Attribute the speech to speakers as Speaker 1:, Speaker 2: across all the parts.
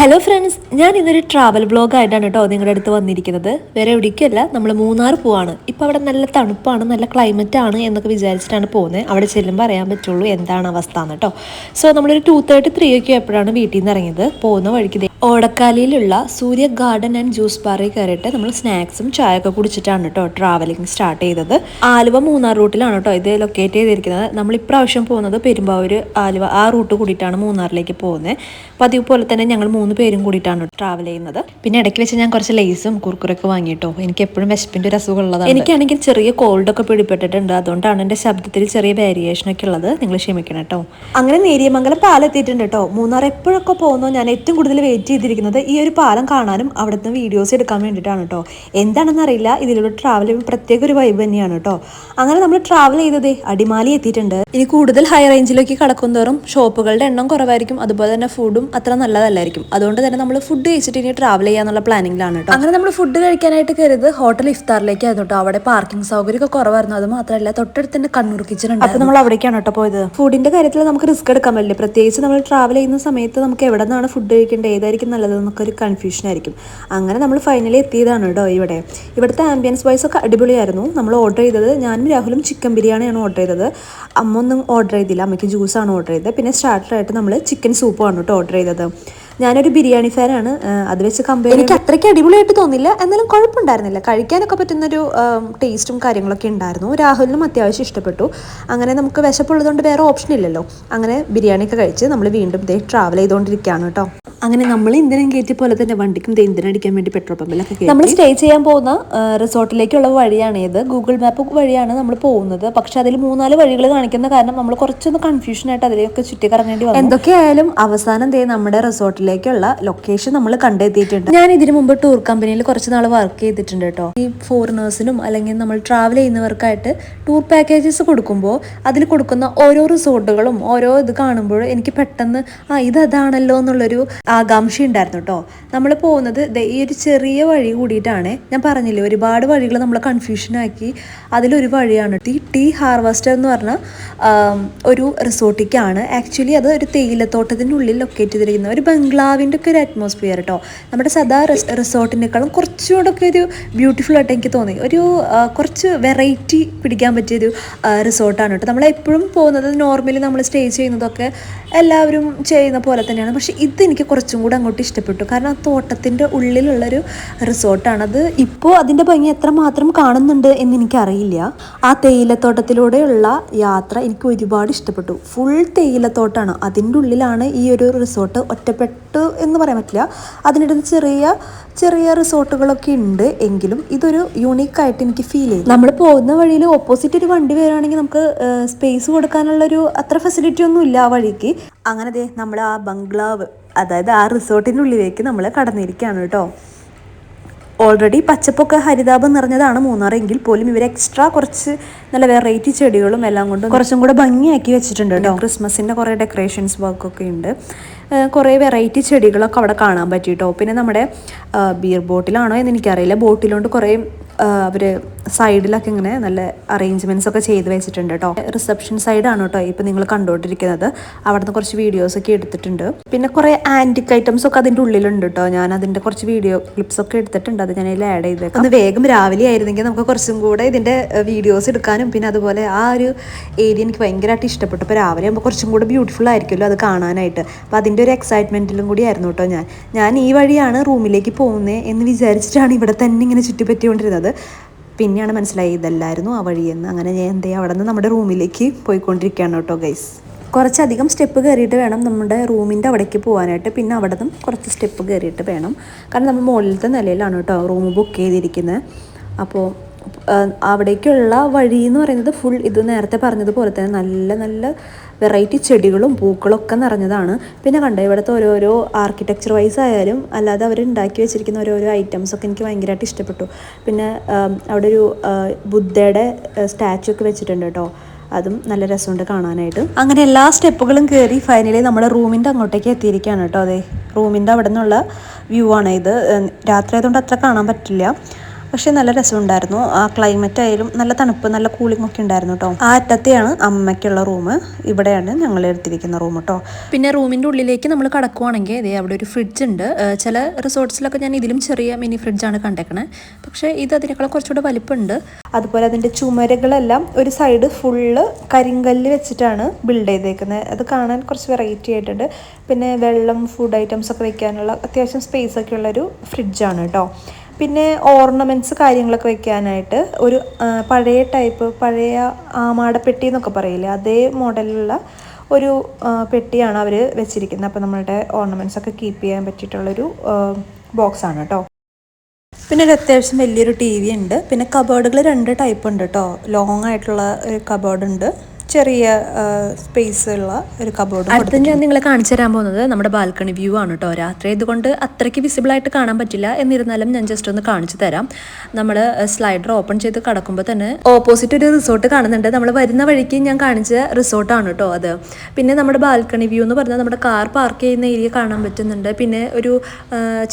Speaker 1: Hello friends ഞാൻ ഇന്നൊരു travel ബ്ലോഗായിട്ടാണ് കേട്ടോ നിങ്ങളുടെ അടുത്ത് വന്നിരിക്കുന്നത്. വേറെ എവിടേക്കല്ല നമ്മൾ മൂന്നാർ പോവാണ്. ഇപ്പോൾ അവിടെ നല്ല തണുപ്പാണ് നല്ല ക്ലൈമറ്റ് ആണ് എന്നൊക്കെ വിചാരിച്ചിട്ടാണ് പോകുന്നത്. അവിടെ ചെല്ലുമ്പോൾ അറിയാൻ പറ്റുള്ളൂ എന്താണ് അവസ്ഥ എന്ന് കേട്ടോ. സോ നമ്മളൊരു ടു തേർട്ടി ത്രീ ഒക്കെ എപ്പോഴാണ് വീട്ടിൽ നിന്ന് ഇറങ്ങിയത്. പോകുന്ന വഴിക്ക് ഓടക്കാലിയിലുള്ള സൂര്യ ഗാർഡൻ ആൻഡ് ജ്യൂസ് ബാറിൽ കയറിയിട്ട് നമ്മൾ സ്നാക്സും ചായയൊക്കെ കുടിച്ചിട്ടാണ് കേട്ടോ ട്രാവലിംഗ് സ്റ്റാർട്ട് ചെയ്തത്. ആലുവ മൂന്നാർ റൂട്ടിലാണ് കേട്ടോ ഇത് ലൊക്കേറ്റ് ചെയ്തിരിക്കുന്നത്. നമ്മൾ ഇപ്രാവശ്യം പോകുന്നത് പെരുമ്പാവൂർ ആലുവ ആ റൂട്ട് കൂടിയിട്ടാണ് മൂന്നാറിലേക്ക് പോകുന്നത്. പതിവ് പോലെ തന്നെ ഞങ്ങൾ പേരും കൂടിയിട്ടാണ് ട്രാവൽ ചെയ്യുന്നത്. പിന്നെ ഇടയ്ക്ക് വെച്ച് ഞാൻ കുറച്ച് ലേസും കുർക്കുറൊക്കെ വാങ്ങിയിട്ടോ. എനിക്ക് എപ്പോഴും വിശപ്പിന്റെ ഒരു അസുഖം ഉള്ളതാണ്. എനിക്കാണെങ്കിൽ ചെറിയ കോൾഡ് ഒക്കെ പിടിപ്പെട്ടിട്ടുണ്ട് അതുകൊണ്ടാണ് എന്റെ ശബ്ദത്തിൽ ചെറിയ വേരിയേഷൻ ഒക്കെ ഉള്ളത്. നിങ്ങൾ ക്ഷമിക്കണം കേട്ടോ. അങ്ങനെ നേരിയമംഗലം പാലം എത്തിയിട്ടുണ്ട് കേട്ടോ. മൂന്നാർ എപ്പോഴൊക്കെ പോകുന്നോ ഞാൻ ഏറ്റവും കൂടുതൽ വെയിറ്റ് ചെയ്തിരിക്കുന്നത് ഈ ഒരു പാലം കാണാനും അവിടുത്തെ വീഡിയോസ് എടുക്കാൻ വേണ്ടിയിട്ടാണ് കേട്ടോ. എന്താണെന്ന് അറിയില്ല. ഇതിലൂടെ ട്രാവൽ പ്രത്യേക ഒരു വൈബ് തന്നെയാണ് കേട്ടോ. അങ്ങനെ നമ്മൾ ട്രാവൽ ചെയ്തത് അടിമാലി എത്തിയിട്ടുണ്ട്. ഇനി കൂടുതൽ ഹൈ റേഞ്ചിലേക്ക് കടക്കും തോറും ഷോപ്പുകളുടെ എണ്ണം കുറവായിരിക്കും. അതുപോലെ തന്നെ ഫുഡും അത്ര നല്ലതല്ലായിരിക്കും. അതുകൊണ്ട് തന്നെ നമ്മൾ ഫുഡ് കഴിച്ചിട്ട് ഇനി ട്രാവൽ ചെയ്യാന്നുള്ള പ്ലാനിങ്ങിലാണ് കേട്ടോ അങ്ങനെ നമ്മൾ ഫുഡ് കഴിക്കാനായിട്ട് കരുത്. ഹോട്ടൽ ഇഫ്താറിലേക്കായിരുന്നു കേട്ടോ അവിടെ പാർക്കിംഗ് സൗകര്യമൊക്കെ കുറവായിരുന്നു. അത് മാത്രമല്ല തൊട്ടടുത്ത് തന്നെ കണ്ണൂർ കിച്ചൺ ഉണ്ട് അപ്പോൾ നമ്മൾ അവിടേക്കാണ് കേട്ടോ പോയത്. ഫുഡിന്റെ കാര്യത്തിൽ നമുക്ക് റിസ്ക് എടുക്കാൻ പറ്റില്ല. പ്രത്യേകിച്ച് നമ്മൾ ട്രാവൽ ചെയ്യുന്ന സമയത്ത് നമുക്ക് എവിടെ നിന്നാണ് ഫുഡ് കഴിക്കേണ്ടത് ഏതായിരിക്കും നല്ലത് എന്നൊക്കെ ഒരു കൺഫ്യൂഷൻ ആയിരിക്കും. അങ്ങനെ നമ്മൾ ഫൈനലി എത്തിയതാണ് കേട്ടോ ഇവിടെ. ഇവിടുത്തെ ആംബിയൻസ് വൈസ് ഒക്കെ അടിപൊളിയായിരുന്നു. നമ്മൾ ഓർഡർ ചെയ്തത് ഞാനും രാഹുലും ചിക്കൻ ബിരിയാണിയാണ് ഓർഡർ ചെയ്തത്. അമ്മ ഒന്നും ഓർഡർ ചെയ്തില്ല. അമ്മയ്ക്ക് ജ്യൂസാണ് ഓർഡർ ചെയ്തത്. പിന്നെ സ്റ്റാർട്ടറായിട്ട് നമ്മൾ ചിക്കൻ സൂപ്പാണ് കേട്ടോ ഓർഡർ ചെയ്തത്. ഞാനൊരു ബിരിയാണി ഫാനാണ് അത് വെച്ച് കമ്പയർ എനിക്ക് അത്രയ്ക്ക് അടിപൊളിയായിട്ട് തോന്നില്ല. എന്നാലും കുഴപ്പമുണ്ടായിരുന്നില്ല. കഴിക്കാനൊക്കെ പറ്റുന്നൊരു ടേസ്റ്റും കാര്യങ്ങളൊക്കെ ഉണ്ടായിരുന്നു. രാഹുലിനും അത്യാവശ്യം ഇഷ്ടപ്പെട്ടു. അങ്ങനെ നമുക്ക് വിശപ്പുള്ളതുകൊണ്ട് വേറെ ഓപ്ഷൻ ഇല്ലല്ലോ. അങ്ങനെ ബിരിയാണിയൊക്കെ കഴിച്ച് നമ്മൾ വീണ്ടും ദേ ട്രാവൽ ചെയ്തുകൊണ്ടിരിക്കുകയാണ് കേട്ടോ. അങ്ങനെ നമ്മൾ ഇന്ധനം കയറ്റിയ പോലെ തന്നെ വണ്ടിക്കും ഇന്ധനം അടിക്കാൻ വേണ്ടി പെട്രോൾ പമ്പിലൊക്കെ നമ്മൾ സ്റ്റേ ചെയ്യാൻ പോകുന്ന റിസോർട്ടിലേക്കുള്ള വഴിയാണ് ഇത്. ഗൂഗിൾ മാപ്പ് വഴിയാണ് നമ്മൾ പോകുന്നത്. പക്ഷെ അതിൽ മൂന്നാൽ വഴികൾ കാണിക്കുന്ന കാരണം നമ്മൾ കുറച്ചൊന്ന് കൺഫ്യൂഷൻ ആയിട്ട് അതിലേക്ക് ചുറ്റി കറങ്ങേണ്ടി വന്നു. എന്തൊക്കെയായാലും അവസാനം ദേ നമ്മുടെ റിസോർട്ടിലേക്കുള്ള ലൊക്കേഷൻ നമ്മൾ കണ്ടെത്തിയിട്ടുണ്ട്. ഞാൻ ഇതിനു മുമ്പ് ടൂർ കമ്പനിയിൽ കുറച്ച് നാൾ വർക്ക് ചെയ്തിട്ടുണ്ട് കേട്ടോ. ഈ ഫോറിനേഴ്സിനും അല്ലെങ്കിൽ നമ്മൾ ട്രാവൽ ചെയ്യുന്നവർക്കായിട്ട് ടൂർ പാക്കേജസ് കൊടുക്കുമ്പോൾ അതിൽ കൊടുക്കുന്ന ഓരോ റിസോർട്ടുകളും ഓരോ ഇത് കാണുമ്പോഴും എനിക്ക് പെട്ടെന്ന് ആ ഇത് അതാണല്ലോ എന്നുള്ളൊരു ആകാംക്ഷ ഉണ്ടായിരുന്നു കേട്ടോ നമ്മൾ പോകുന്നത് ഈ ഒരു ചെറിയ വഴി കൂടിയിട്ടാണ്. ഞാൻ പറഞ്ഞില്ലേ ഒരുപാട് വഴികൾ നമ്മൾ കൺഫ്യൂഷനാക്കി അതിലൊരു വഴിയാണ് ഈ ടീ ഹാർവസ്റ്റർ എന്ന് പറഞ്ഞ ഒരു റിസോർട്ടിക്കാണ്. ആക്ച്വലി അത് ഒരു തേയിലത്തോട്ടത്തിന്റെ ഉള്ളിൽ ലൊക്കേറ്റ് ചെയ്തിരിക്കുന്ന ഒരു ബംഗ്ലാവിന്റെ ഒക്കെ ഒരു അറ്റ്മോസ്ഫിയർ കേട്ടോ നമ്മുടെ സദാ റിസ് റിസോർട്ടിനേക്കാളും കുറച്ചുകൂടെ ഒക്കെ ഒരു ബ്യൂട്ടിഫുൾ ആയിട്ട് എനിക്ക് തോന്നി. ഒരു കുറച്ച് വെറൈറ്റി പിടിക്കാൻ പറ്റിയൊരു റിസോർട്ടാണ് കേട്ടോ നമ്മൾ എപ്പോഴും പോകുന്നത് നോർമലി നമ്മൾ സ്റ്റേ ചെയ്യുന്നതൊക്കെ എല്ലാവരും ചെയ്യുന്ന പോലെ തന്നെയാണ്. പക്ഷേ ഇത് എനിക്ക് കുറച്ചും കൂടെ അങ്ങോട്ട് ഇഷ്ടപ്പെട്ടു. കാരണം ആ തോട്ടത്തിന്റെ ഉള്ളിലുള്ളൊരു റിസോർട്ടാണത് ഇപ്പോൾ അതിന്റെ ഭംഗി എത്രമാത്രം കാണുന്നുണ്ട് എന്ന് എനിക്കറിയില്ല. ആ തേയിലത്തോട്ടത്തിലൂടെയുള്ള യാത്ര എനിക്ക് ഒരുപാട് ഇഷ്ടപ്പെട്ടു. ഫുൾ തേയിലത്തോട്ടാണ്. അതിന്റെ ഉള്ളിലാണ് ഈ ഒരു റിസോർട്ട് ഒറ്റപ്പെട്ടു എന്ന് പറയാൻ പറ്റില്ല. അതിനിടയിൽ ചെറിയ ചെറിയ റിസോർട്ടുകളൊക്കെ ഉണ്ട് എങ്കിലും ഇതൊരു യുണീക്കായിട്ട് എനിക്ക് ഫീൽ ചെയ്തു. നമ്മൾ പോകുന്ന വഴിയിൽ ഓപ്പോസിറ്റ് ഒരു വണ്ടി വരികയാണെങ്കിൽ നമുക്ക് സ്പേസ് കൊടുക്കാനുള്ളൊരു അത്ര ഫെസിലിറ്റി ഒന്നും ഇല്ല ആ വഴിക്ക്. അങ്ങനെ ദേ നമ്മൾ ആ ബംഗ്ലാവ് അതായത് ആ റിസോർട്ടിനുള്ളിലേക്ക് നമ്മൾ കടന്നിരിക്കുകയാണ് കേട്ടോ. ഓൾറെഡി പച്ചപ്പൊക്കെ ഹരിതാപം നിറഞ്ഞതാണ് മൂന്നാർ. എങ്കിൽ പോലും ഇവർ എക്സ്ട്രാ കുറച്ച് നല്ല വെറൈറ്റി ചെടികളും എല്ലാം കൊണ്ടും കുറച്ചും കൂടെ ഭംഗിയാക്കി വെച്ചിട്ടുണ്ട് കേട്ടോ. ക്രിസ്മസിന്റെ കുറേ ഡെക്കറേഷൻസ് വർക്കൊക്കെ ഉണ്ട്. കുറേ വെറൈറ്റി ചെടികളൊക്കെ അവിടെ കാണാൻ പറ്റി കേട്ടോ. പിന്നെ നമ്മുടെ ബിയർ ബോട്ടിലാണോ എന്ന് എനിക്കറിയില്ല. ബോട്ടിലോണ്ട് കുറേ അവർ സൈഡിലൊക്കെ ഇങ്ങനെ നല്ല അറേഞ്ച്മെന്റ്സ് ഒക്കെ ചെയ്ത് വെച്ചിട്ടുണ്ട് കേട്ടോ റിസപ്ഷൻ സൈഡാണ് കേട്ടോ ഇപ്പം നിങ്ങൾ കണ്ടുകൊണ്ടിരിക്കുന്നത് അവിടുന്ന് കുറച്ച് വീഡിയോസ് ഒക്കെ എടുത്തിട്ടുണ്ട്. പിന്നെ കുറേ ആന്റിക് ഐറ്റംസ് ഒക്കെ അതിന്റെ ഉള്ളിലുണ്ട് കേട്ടോ ഞാൻ അതിന്റെ കുറച്ച് വീഡിയോ ക്ലിപ്സ് ഒക്കെ എടുത്തിട്ടുണ്ട്. അത് ഞാൻ ആഡ് ചെയ്തേക്കാം ഒന്ന് വേഗം രാവിലെ ആയിരുന്നെങ്കിൽ നമുക്ക് കുറച്ചും കൂടെ ഇതിന്റെ വീഡിയോസ് എടുക്കാനും പിന്നെ അതുപോലെ ആ ഒരു ഏരിയ എനിക്ക് ഭയങ്കരമായിട്ട് ഇഷ്ടപ്പെട്ടു. ഇപ്പോൾ രാവിലെ ആകുമ്പോൾ കുറച്ചും കൂടെ ബ്യൂട്ടിഫുൾ ആയിരിക്കുമല്ലോ അത് കാണാനായിട്ട്. അപ്പോൾ അതിന്റെ ഒരു എക്സൈറ്റ്മെന്റിലും കൂടി ആയിരുന്നു കേട്ടോ ഞാൻ. ഞാൻ ഈ വഴിയാണ് റൂമിലേക്ക് പോകുന്നത് എന്ന് വിചാരിച്ചിട്ടാണ് ഇവിടെ തന്നെ ഇങ്ങനെ ചുറ്റിപ്പറ്റിക്കൊണ്ടിരുന്നത്. പിന്നെയാണ് മനസ്സിലായി ഇതല്ലായിരുന്നു ആ വഴിയെന്ന് അങ്ങനെ ഞാൻ എന്തേ അവിടെ നിന്ന് നമ്മുടെ റൂമിലേക്ക് പോയിക്കൊണ്ടിരിക്കുകയാണ് കേട്ടോ ഗൈസ് കുറച്ചധികം സ്റ്റെപ്പ് കയറിയിട്ട് വേണം നമ്മുടെ റൂമിന്റെ അവിടേക്ക് പോകാനായിട്ട്. പിന്നെ അവിടെ നിന്നും കുറച്ച് സ്റ്റെപ്പ് കയറിയിട്ട് വേണം. കാരണം നമ്മൾ മുകളിലത്തെ നിലയിലാണ് കേട്ടോ റൂം ബുക്ക് ചെയ്തിരിക്കുന്നത്. അപ്പോൾ അവിടേക്കുള്ള വഴി എന്ന് പറയുന്നത് ഫുൾ ഇത് നേരത്തെ പറഞ്ഞതുപോലെ തന്നെ നല്ല നല്ല വെറൈറ്റി ചെടികളും പൂക്കളും ഒക്കെ നിറഞ്ഞതാണ്. പിന്നെ കണ്ടോ ഇവിടുത്തെ ഓരോരോ ആർക്കിടെക്ചർ വൈസ് ആയാലും അല്ലാതെ അവർ ഉണ്ടാക്കി വെച്ചിരിക്കുന്ന ഓരോരോ ഐറ്റംസ് ഒക്കെ എനിക്ക് ഭയങ്കരമായിട്ട് ഇഷ്ടപ്പെട്ടു. പിന്നെ അവിടെ ഒരു ബുദ്ധയുടെ സ്റ്റാച്ചു ഒക്കെ വെച്ചിട്ടുണ്ട് കേട്ടോ. അതും നല്ല രസമുണ്ട് കാണാനായിട്ട്. അങ്ങനെ എല്ലാ സ്റ്റെപ്പുകളും കയറി ഫൈനലി നമ്മുടെ റൂമിന്റെ അങ്ങോട്ടേക്ക് എത്തിയിരിക്കുകയാണ് കേട്ടോ. അതെ റൂമിന്റെ അവിടെ നിന്നുള്ള വ്യൂ ആണ് ഇത്. രാത്രി ആയതുകൊണ്ട് അത്ര കാണാൻ പറ്റില്ല.
Speaker 2: പക്ഷേ നല്ല രസമുണ്ടായിരുന്നു. ആ ക്ലൈമറ്റ് ആയാലും നല്ല തണുപ്പ് നല്ല കൂളിംഗ് ഒക്കെ ഉണ്ടായിരുന്നു കേട്ടോ ആ അറ്റത്തെയാണ് അമ്മയ്ക്കുള്ള റൂം ഇവിടെയാണ് ഞങ്ങൾ എടുത്തിരിക്കുന്ന റൂം കേട്ടോ
Speaker 1: പിന്നെ റൂമിന്റെ ഉള്ളിലേക്ക് നമ്മൾ കടക്കുവാണെങ്കിൽ ഇതേ അവിടെ ഒരു ഫ്രിഡ്ജ് ഉണ്ട്. ചില റിസോർട്ട്സിലൊക്കെ ഞാൻ ഇതിലും ചെറിയ മിനി ഫ്രിഡ്ജാണ് കണ്ടേക്കണേ. പക്ഷേ ഇത് അതിനേക്കാളും കുറച്ചുകൂടെ വലിപ്പമുണ്ട്.
Speaker 2: അതുപോലെ അതിന്റെ ചുമരുകളെല്ലാം ഒരു സൈഡ് ഫുള്ള് കരിങ്കല്ല് വെച്ചിട്ടാണ് ബിൽഡ് ചെയ്തേക്കുന്നത് അത് കാണാൻ കുറച്ച് വെറൈറ്റി ആയിട്ടുണ്ട്. പിന്നെ വെള്ളം ഫുഡ് ഐറ്റംസ് ഒക്കെ വെക്കാനുള്ള അത്യാവശ്യം സ്പേസ് ഒക്കെ ഉള്ളൊരു ഫ്രിഡ്ജാണ് കേട്ടോ പിന്നെ ഓർണമെന്റ്സ് കാര്യങ്ങളൊക്കെ വെക്കാനായിട്ട് ഒരു പഴയ ടൈപ്പ് പഴയ ആമാടപ്പെട്ടി എന്നൊക്കെ പറയില്ലേ? അതേ മോഡലുള്ള ഒരു പെട്ടിയാണ് അവർ വെച്ചിരിക്കുന്നത്. അപ്പോൾ നമ്മളുടെ ഓർണമെന്റ്സ് ഒക്കെ കീപ്പ് ചെയ്യാൻ പറ്റിയിട്ടുള്ളൊരു ബോക്സാണ് കേട്ടോ പിന്നെ ഒരു അത്യാവശ്യം വലിയൊരു ടി വി ഉണ്ട്. പിന്നെ കബോർഡുകൾ രണ്ട് ടൈപ്പ് ഉണ്ട് കേട്ടോ ലോങ് ആയിട്ടുള്ള ഒരു കബേർഡ് ഉണ്ട്. ചെറിയ സ്പേസ് ഉള്ള ഒരു കബോർഡ്
Speaker 1: അടുത്ത ഞാൻ നിങ്ങളെ കാണിച്ചു തരാൻ പോകുന്നത് നമ്മുടെ ബാൽക്കണി വ്യൂ ആണ് കേട്ടോ രാത്രി. ഇതുകൊണ്ട് അത്രയ്ക്ക് വിസിബിൾ ആയിട്ട് കാണാൻ പറ്റില്ല. എന്നിരുന്നാലും ഞാൻ ജസ്റ്റ് ഒന്ന് കാണിച്ചു തരാം. നമ്മൾ സ്ലൈഡർ ഓപ്പൺ ചെയ്ത് കടക്കുമ്പോൾ തന്നെ ഓപ്പോസിറ്റ് ഒരു റിസോർട്ട് കാണുന്നുണ്ട്. നമ്മൾ വരുന്ന വഴിക്ക് ഞാൻ കാണിച്ച റിസോർട്ടാണ് കേട്ടോ അത്. പിന്നെ നമ്മുടെ ബാൽക്കണി വ്യൂ എന്ന് പറഞ്ഞാൽ നമ്മുടെ കാർ പാർക്ക് ചെയ്യുന്ന ഏരിയ കാണാൻ പറ്റുന്നുണ്ട്. പിന്നെ ഒരു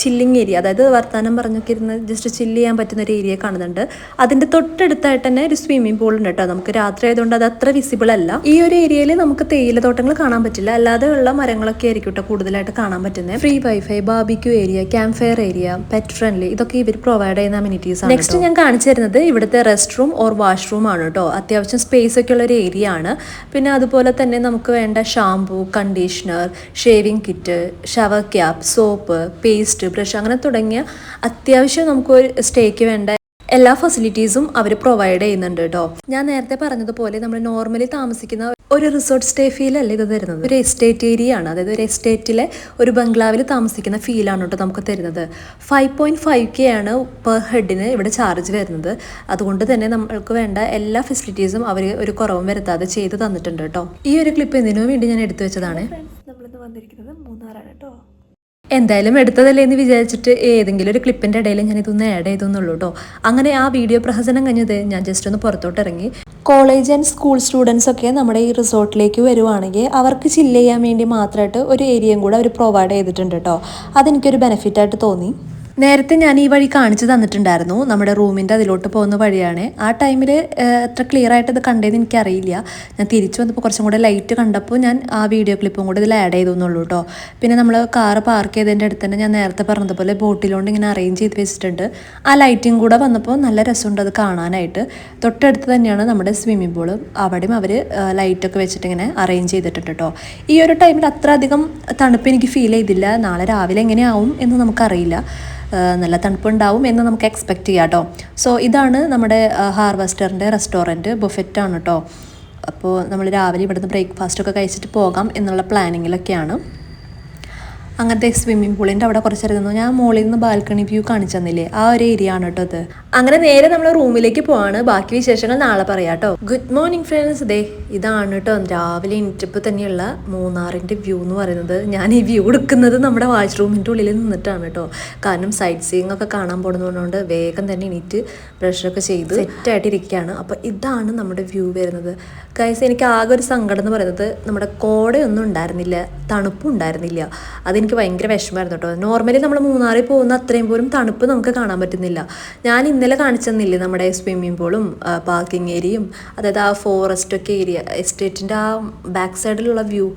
Speaker 1: ചില്ലിങ് ഏരിയ അതായത് വർത്തമാനം പറഞ്ഞൊക്കെ ഇരുന്ന് ജസ്റ്റ് ചില്ല് ചെയ്യാൻ പറ്റുന്ന ഒരു ഏരിയ കാണുന്നുണ്ട്. അതിന്റെ തൊട്ടടുത്തായിട്ട് തന്നെ ഒരു സ്വിമ്മിംഗ് പൂൾ ഉണ്ട് കേട്ടോ നമുക്ക് രാത്രി ആയതുകൊണ്ട് അത് അത്ര വിസിബിൾ അല്ല. ഈ ഒരു ഏരിയയിൽ നമുക്ക് തേയില തോട്ടങ്ങൾ കാണാൻ പറ്റില്ല. അല്ലാതെ ഉള്ള മരങ്ങളൊക്കെ ആയിരിക്കും കേട്ടോ കൂടുതലായിട്ട് കാണാൻ പറ്റുന്നത് free WiFi barbecue area camp fire area pet friendly ഇതൊക്കെ ഇവർ പ്രൊവൈഡ് ചെയ്യുന്ന അമ്യൂണിറ്റീസ് ആണ് നെക്സ്റ്റ് ഞാൻ കാണിച്ചു തരുന്നത് ഇവിടുത്തെ റെസ്റ്റ് റൂം ഓർ വാഷ്റൂം ആണ് കേട്ടോ അത്യാവശ്യം സ്പേസ് ഒക്കെ ഉള്ള ഒരു ഏരിയ ആണ്. പിന്നെ അതുപോലെ തന്നെ നമുക്ക് വേണ്ട shampoo conditioner shaving kit shower cap soap paste brush അങ്ങനെ തുടങ്ങിയ അത്യാവശ്യം നമുക്ക് ഒരു സ്റ്റേക്ക് വേണ്ട എല്ലാ ഫെസിലിറ്റീസും അവർ പ്രൊവൈഡ് ചെയ്യുന്നുണ്ട് കേട്ടോ ഞാൻ നേരത്തെ പറഞ്ഞതുപോലെ നമ്മൾ നോർമലി താമസിക്കുന്ന ഒരു റിസോർട്ട് സ്റ്റേ ഫീൽ അല്ല ഇത് തരുന്നത്? ഒരു എസ്റ്റേറ്റ് ഏരിയ ആണ്. അതായത് ഒരു എസ്റ്റേറ്റിലെ ഒരു ബംഗ്ലാവിൽ താമസിക്കുന്ന ഫീലാണ് കേട്ടോ നമുക്ക് തരുന്നത്. ഫൈവ് പോയിന്റ് ഫൈവ് കെ ആണ് പെർ ഹെഡിന് ഇവിടെ ചാർജ് വരുന്നത്. അതുകൊണ്ട് തന്നെ നമ്മൾക്ക് വേണ്ട എല്ലാ ഫെസിലിറ്റീസും അവർ ഒരു കുറവും വരുത്താതെ ചെയ്ത് തന്നിട്ടുണ്ട് കേട്ടോ ഈ ഒരു ക്ലിപ്പ് എന്തിനു വേണ്ടി ഞാൻ എടുത്തു വെച്ചതാണ്.
Speaker 2: നമ്മളിന്ന് വന്നിരിക്കുന്നത് മൂന്നാറാണ് കേട്ടോ
Speaker 1: എന്തായാലും എടുത്തതല്ലേ എന്ന് വിചാരിച്ചിട്ട് ഏതെങ്കിലും ഒരു ക്ലിപ്പിന്റെ ഇടയിൽ ഞാൻ ഇതൊന്ന് ആഡ് ചെയ്തെന്നുള്ളൂ കേട്ടോ അങ്ങനെ ആ വീഡിയോ പ്രഹസനം കഴിഞ്ഞത് ഞാൻ ജസ്റ്റ് ഒന്ന് പുറത്തോട്ട് ഇറങ്ങി. കോളേജ് ആൻഡ് സ്കൂൾ സ്റ്റുഡൻസ് ഒക്കെ നമ്മുടെ ഈ റിസോർട്ടിലേക്ക് വരുവാണെങ്കിൽ അവർക്ക് ചില്ല് ചെയ്യാൻ വേണ്ടി മാത്രമായിട്ട് ഒരു ഏരിയയും കൂടെ അവർ പ്രൊവൈഡ് ചെയ്തിട്ടുണ്ട് കേട്ടോ അതെനിക്കൊരു ബെനിഫിറ്റായിട്ട് തോന്നി. നേരത്തെ ഞാൻ ഈ വഴി കാണിച്ചു തന്നിട്ടുണ്ടായിരുന്നു. നമ്മുടെ റൂമിന്റെ അതിലോട്ട് പോകുന്ന വഴിയാണ്. ആ ടൈമിൽ എത്ര ക്ലിയർ ആയിട്ട് ഇത് കണ്ടതെന്ന് എനിക്കറിയില്ല. ഞാൻ തിരിച്ചു വന്നപ്പോൾ കുറച്ചും കൂടെ ലൈറ്റ് കണ്ടപ്പോൾ ഞാൻ ആ വീഡിയോ ക്ലിപ്പും കൂടെ ഇതിൽ ആഡ് ചെയ്തെന്നുള്ളൂ കേട്ടോ പിന്നെ നമ്മൾ കാറ് പാർക്ക് ചെയ്തതിന്റെ അടുത്ത് തന്നെ ഞാൻ നേരത്തെ പറഞ്ഞതുപോലെ ബോട്ടിലോണ്ട് ഇങ്ങനെ അറേഞ്ച് ചെയ്ത് വെച്ചിട്ടുണ്ട്. ആ ലൈറ്റിംഗ് കൂടെ വന്നപ്പോൾ നല്ല രസമുണ്ട് അത് കാണാനായിട്ട്. തൊട്ടടുത്ത് തന്നെയാണ് നമ്മുടെ സ്വിമ്മിംഗ് പൂൾ അവിടെയും അവർ ലൈറ്റൊക്കെ വെച്ചിട്ട് ഇങ്ങനെ അറേഞ്ച് ചെയ്തിട്ടുണ്ട് കേട്ടോ ഈ ഒരു ടൈമിൽ അത്ര അധികം തണുപ്പ് എനിക്ക് ഫീൽ ചെയ്തില്ല. നാളെ രാവിലെ എങ്ങനെയാവും എന്ന് നമുക്കറിയില്ല. നല്ല തണുപ്പുണ്ടാവും എന്ന് നമുക്ക് എക്സ്പെക്റ്റ് ചെയ്യാം കേട്ടോ സോ ഇതാണ് നമ്മുടെ ഹാർവസ്റ്ററിന്റെ റെസ്റ്റോറന്റ് ബുഫറ്റാണ് കേട്ടോ അപ്പോൾ നമ്മൾ രാവിലെ ഇവിടുന്ന് ബ്രേക്ക്ഫാസ്റ്റ് ഒക്കെ കഴിച്ചിട്ട് പോകാം എന്നുള്ള പ്ലാനിങ്ങിലൊക്കെയാണ് അങ്ങനത്തെ സ്വിമ്മിംഗ് പൂളിന്റെ അവിടെ കുറച്ചിരുന്നു ഞാൻ മുകളിൽ നിന്ന് ബാൽക്കണി വ്യൂ കാണിച്ചു തന്നില്ലേ? ആ ഒരു ഏരിയ ആണ് കേട്ടോ അത് അങ്ങനെ നേരെ നമ്മൾ റൂമിലേക്ക് പോവാണ്. ബാക്കി വിശേഷങ്ങൾ നാളെ പറയാം കേട്ടോ. ഗുഡ് മോർണിംഗ് ഫ്രണ്ട്സ് ദേ ഇതാണ് കേട്ടോ രാവിലെ എണീറ്റപ്പോൾ തന്നെയുള്ള മൂന്നാറിന്റെ വ്യൂ എന്ന് പറയുന്നത്. ഞാൻ ഈ വ്യൂ എടുക്കുന്നത് നമ്മുടെ വാഷ്റൂമിന്റെ ഉള്ളിൽ നിന്നിട്ടാണ് കേട്ടോ. കാരണം സൈറ്റ് സീയിങ് ഒക്കെ കാണാൻ പോകുന്നതുകൊണ്ട് വേഗം തന്നെ എണീറ്റ് ബ്രഷൊക്കെ ചെയ്ത് സെറ്റായിട്ട് ഇരിക്കുകയാണ് അപ്പോൾ ഇതാണ് നമ്മുടെ വ്യൂ വരുന്നത്. കൈസ് എനിക്ക് ആകെ ഒരു സങ്കടം എന്ന് പറയുന്നത് നമ്മുടെ കോടയൊന്നും ഉണ്ടായിരുന്നില്ല. തണുപ്പും ഉണ്ടായിരുന്നില്ല. അതെനിക്ക് ഭയങ്കര വിഷമമായിരുന്നു കേട്ടോ. നോർമലി നമ്മൾ മൂന്നാറിൽ പോകുന്ന അത്രയും പോലും തണുപ്പ് നമുക്ക് കാണാൻ പറ്റുന്നില്ല. ഞാൻ ഇന്നലെ കാണിച്ചെന്നില്ലേ നമ്മുടെ സ്വിമ്മിംഗ് പൂളും പാർക്കിംഗ് ഏരിയയും അതായത് ആ ഫോറസ്റ്റ് ഒക്കെ ഏരിയ എസ്റ്റേറ്റിന്റെ ആ ബാക്ക് സൈഡിലുള്ള വ്യൂ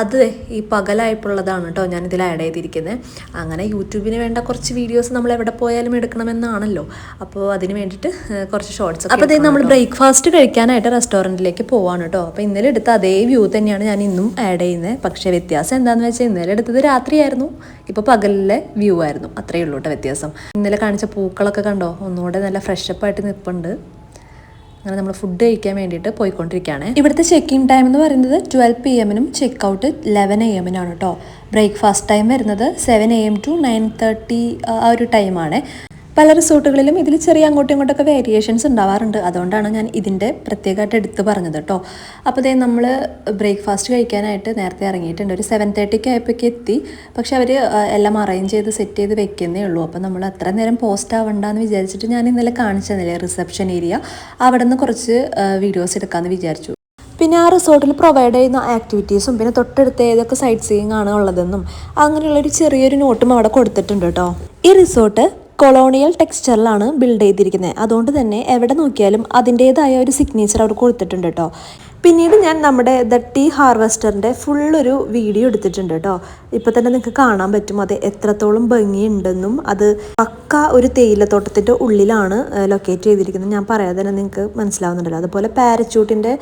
Speaker 1: അത് ഈ പകലായിട്ടുള്ളതാണ് കേട്ടോ ഞാൻ ഇതിൽ ആഡ് ചെയ്തിരിക്കുന്നത് അങ്ങനെ യൂട്യൂബിന് വേണ്ട കുറച്ച് വീഡിയോസ് നമ്മൾ എവിടെ പോയാലും എടുക്കണമെന്നാണല്ലോ. അപ്പോൾ അതിന് വേണ്ടിയിട്ട് കുറച്ച് ഷോർട്സ് അപ്പോൾ അതായത് നമ്മൾ ബ്രേക്ക്ഫാസ്റ്റ് കഴിക്കാനായിട്ട് റെസ്റ്റോറന്റിലേക്ക് പോവാണ് കേട്ടോ. അപ്പോൾ ഇന്നലെ എടുത്ത അതേ വ്യൂ തന്നെയാണ് ഞാൻ ഇന്നും ആഡ് ചെയ്യുന്നത് പക്ഷേ വ്യത്യാസം എന്താണെന്ന് വെച്ചാൽ ഇന്നലെ എടുത്തത് രാത്രിയായിരുന്നു ഇപ്പോൾ പകലിലെ വ്യൂ ആയിരുന്നു. അത്രയേ ഉള്ളൂ കേട്ടോ വ്യത്യാസം. ഇന്നലെ കാണിച്ച പൂക്കളൊക്കെ കണ്ടോ? ഒന്നുകൂടെ നല്ല ഫ്രഷപ്പ് ആയിട്ട് നിൽപ്പുണ്ട് അങ്ങനെ നമ്മൾ ഫുഡ് കഴിക്കാൻ വേണ്ടിയിട്ട് പോയിക്കൊണ്ടിരിക്കുകയാണ്. ഇവിടുത്തെ ചെക്ക് ഇൻ ടൈം എന്ന് പറയുന്നത് ട്വൽവ് പി എമ്മിനും ചെക്ക് ഔട്ട് ലെവൻ എ എമ്മിനാണ് കേട്ടോ ബ്രേക്ക്ഫാസ്റ്റ് ടൈം വരുന്നത് seven A M to nine thirty ആ ഒരു ടൈമാണ് പല റിസോർട്ടുകളിലും ഇതിൽ ചെറിയ അങ്ങോട്ടും ഇങ്ങോട്ടൊക്കെ വേരിയേഷൻസ് ഉണ്ടാവാറുണ്ട്. അതുകൊണ്ടാണ് ഞാൻ ഇതിന്റെ പ്രത്യേകമായിട്ട് എടുത്ത് പറഞ്ഞത് കേട്ടോ അപ്പോൾ ദേ നമ്മൾ ബ്രേക്ക്ഫാസ്റ്റ് കഴിക്കാനായിട്ട് നേരത്തെ ഇറങ്ങിയിട്ടുണ്ട്. ഒരു സെവൻ തേർട്ടിക്ക് ആയപ്പോഴേക്ക് എത്തി. പക്ഷെ അവർ എല്ലാം അറേഞ്ച് ചെയ്ത് സെറ്റ് ചെയ്ത് വെക്കുന്നേ ഉള്ളൂ. അപ്പോൾ നമ്മൾ അത്ര നേരം പോസ്റ്റ് ആവണ്ടെന്ന് വിചാരിച്ചിട്ട് ഞാൻ ഇന്നലെ കാണിച്ചു റിസപ്ഷൻ ഏരിയ അവിടെ നിന്ന് കുറച്ച് വീഡിയോസ് എടുക്കാമെന്ന് വിചാരിച്ചു. പിന്നെ ആ റിസോർട്ടിൽ പ്രൊവൈഡ് ചെയ്യുന്ന ആക്ടിവിറ്റീസും പിന്നെ തൊട്ടടുത്ത് ഏതൊക്കെ സൈറ്റ് സീയിങ് ആണ് ഉള്ളതെന്നും അങ്ങനെയുള്ളൊരു ചെറിയൊരു നോട്ടും അവിടെ കൊടുത്തിട്ടുണ്ട് കേട്ടോ ഈ റിസോർട്ട് കൊളോണിയൽ ടെക്സ്ചറിലാണ് ബിൽഡ് ചെയ്തിരിക്കുന്നത്. അതുകൊണ്ട് തന്നെ എവിടെ നോക്കിയാലും അതിന്റേതായ ഒരു സിഗ്നേച്ചർ അവർ കൊടുത്തിട്ടുണ്ട് കേട്ടോ പിന്നീട് ഞാൻ നമ്മുടെ ദ ടീ ഹാർവെസ്റ്ററിന്റെ ഫുള്ളൊരു വീഡിയോ എടുത്തിട്ടുണ്ട് കേട്ടോ ഇപ്പോൾ തന്നെ നിങ്ങൾക്ക് കാണാൻ പറ്റും അത് എത്രത്തോളം ഭംഗിയുണ്ടെന്നും അത് പക്ക ഒരു തേയിലത്തോട്ടത്തിന്റെ ഉള്ളിലാണ് ലൊക്കേറ്റ് ചെയ്തിരിക്കുന്നത്. ഞാൻ പറയാതെ തന്നെ നിങ്ങൾക്ക് മനസ്സിലാവുന്നുണ്ടല്ലോ. അതുപോലെ പാരച്യൂട്ടിന്റെ